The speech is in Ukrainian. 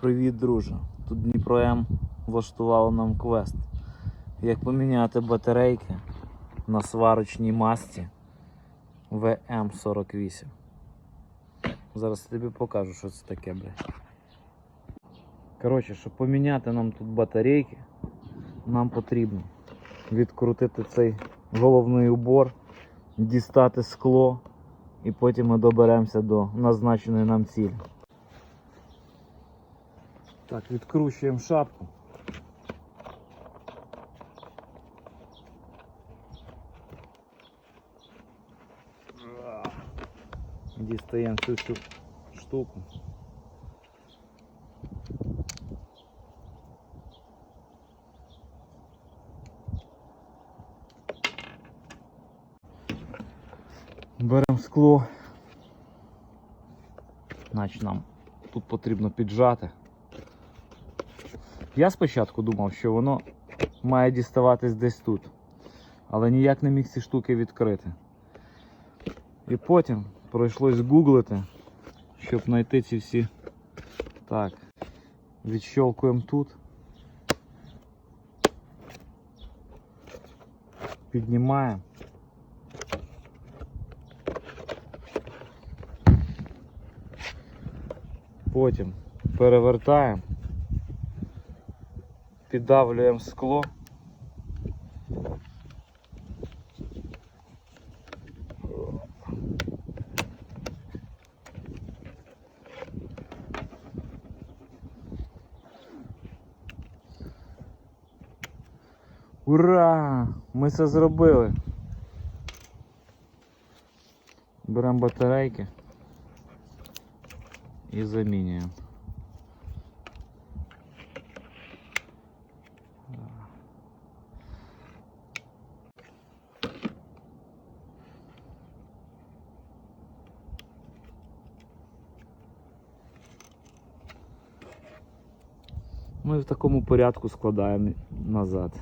Привіт, друже. Тут Дніпро М влаштувало нам квест. Як поміняти батарейки на сварочній масці ВМ48. Зараз я тобі покажу, що це таке, блядь. Коротше, щоб поміняти нам тут батарейки, нам потрібно відкрутити цей головний убор, дістати скло, і потім ми доберемося до назначеної нам цілі. Так, відкручуємо шапку. Дістаємо цю всю штуку. Беремо скло. Значить нам тут потрібно піджати. Я спочатку думав, що воно має діставатись десь тут, але ніяк не міг ці штуки відкрити. І потім пройшлось гуглити, щоб знайти ці всі. Так, відщолкуємо тут. Піднімаємо. Потім перевертаємо, піддавлюємо скло. Ура! Ми це зробили. Беремо батарейки і замінюємо. Ми в такому порядку складаємо назад.